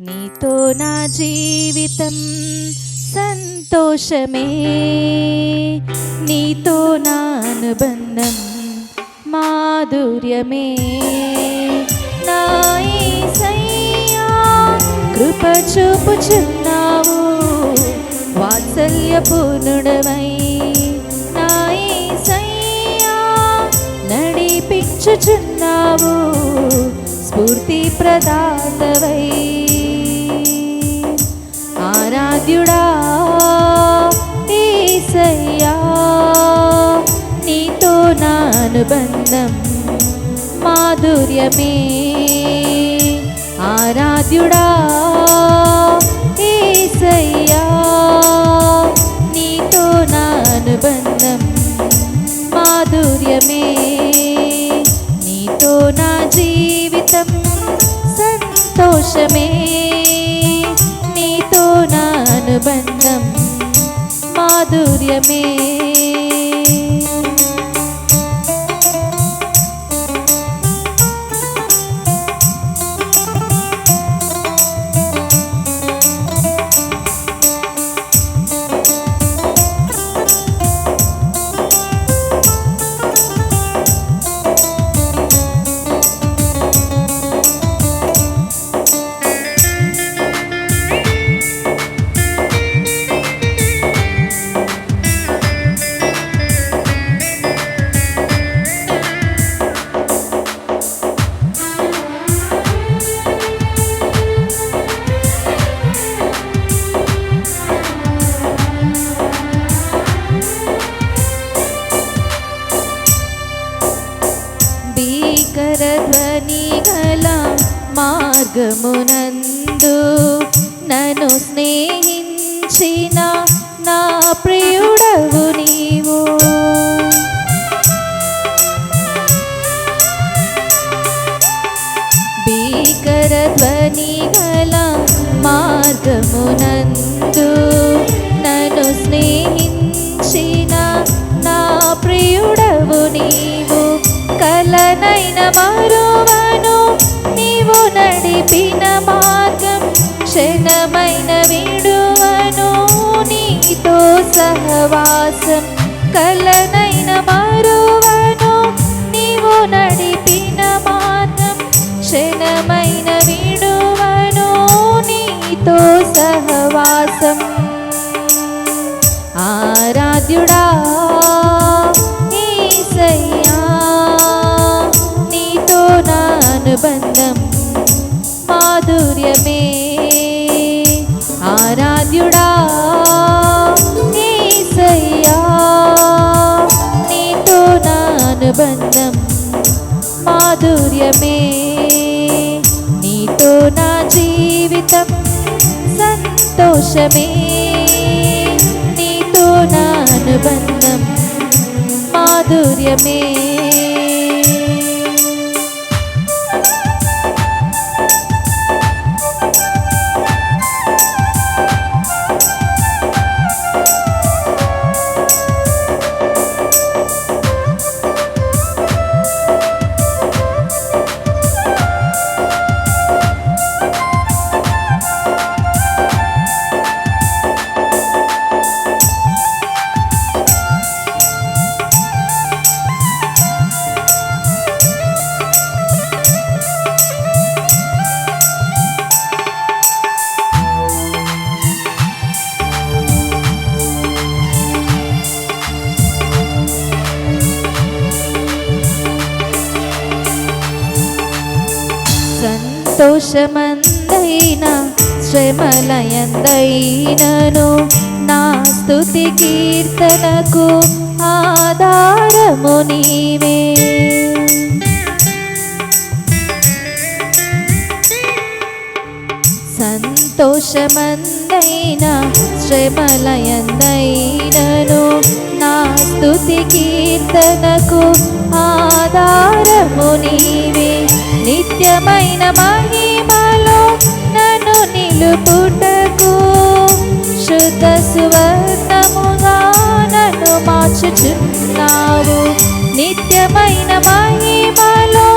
నీతో నా జీవితం సంతోషమే. నీతో నా అనుబంధం మాధుర్యమే. నాయసయ్యా కృప చూపుచున్నావు. వాత్సల్య పూర్ణుడవై నా నడిపించుచున్నావు. స్ఫూర్తి ప్రదాతవై బంధం మాధుర్యమే. ఆరాధ్యుడా ఏసయ్యా నీతో నా అనుబంధం మాధుర్యమే. నీతో నా జీవితం సంతోషమే. నీతో నా అనుబంధం మాధుర్యమే. ధ్వని గల మార్గమునందు నన్ను స్నేహించిన నా ప్రియుడవు నీవు. భీకర ధ్వని గల మార్గమునందు నన్ను స్నేహి నడిపిన మార్గం క్షణమైన విడువను నీతో సహవాసం. కలనైన మరువను నీవు నడిపిన మార్గం క్షణమైన విడువను నీతో సహవాసం. ఆరాధ్యుడా యేసయ్యా నీతో నా అనుబంధం సంతోషమే నీతో నా అనుబంధం మాధుర్యమే సంతోషమందైన శ్రమలయందైనను నా స్థుతి కీర్తనకు ఆధారము నీవే. సంతోషమందైన శ్రమలయందైనను పుటకు శుద్ధ సువర్ణముగా నన్ను మార్చుచున్నావు. నిత్యమైన మహిమలో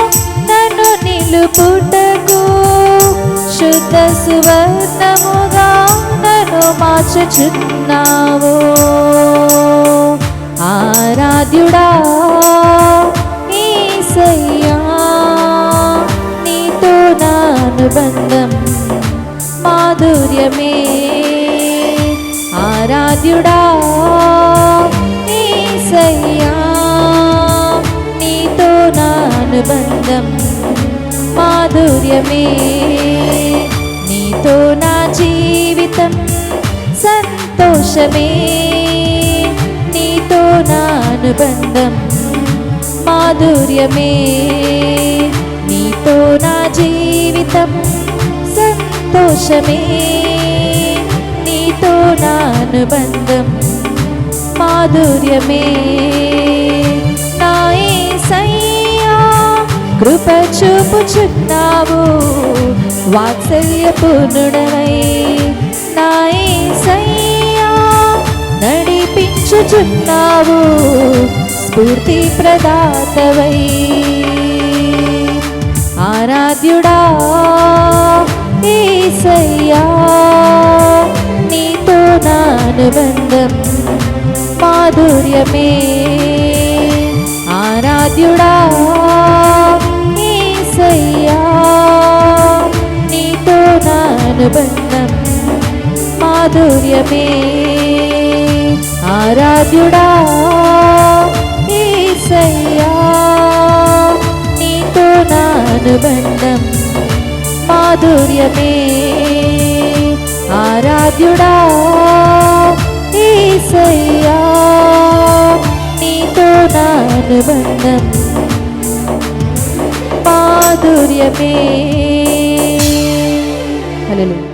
నన్ను నిలుపుటకు శుద్ధ సువర్ణముగా నన్ను మార్చుచున్నావు. ఆరాధ్యుడా ఈసయ్యా నీతో నా అనుబంధం మాధుర్యమే ఆరాధ్యుడా ఈసయ్యా నీతో నా అనుబంధం మాధుర్యమే నీతో నా జీవితం సంతోషమే నీతో నా అనుబంధం మాధుర్యమే నీతో నా జీవితం సంతోషమే. నీతో నా అనుబంధం మాధుర్యమే. నాయే సయ్యా కృప చూపుచున్నావు. వాత్సల్యపూర్ణుడవై నాయే సయ్యా నడిపించుచున్నావు. స్ఫూర్తి ప్రదాతవై. ఆరాధ్యుడా నా అనుబంధం మాధుర్యమే ఆరాధ్యుడా ఏసయ్యా నీతో నా అనుబంధం మాధుర్యమే ఆరాధ్యుడా ఏసయ్యా నీతో నా అనుబంధం మాధుర్యమే ఆరాధ్యుడా నా మాధుర్యమే హల్లెలూయా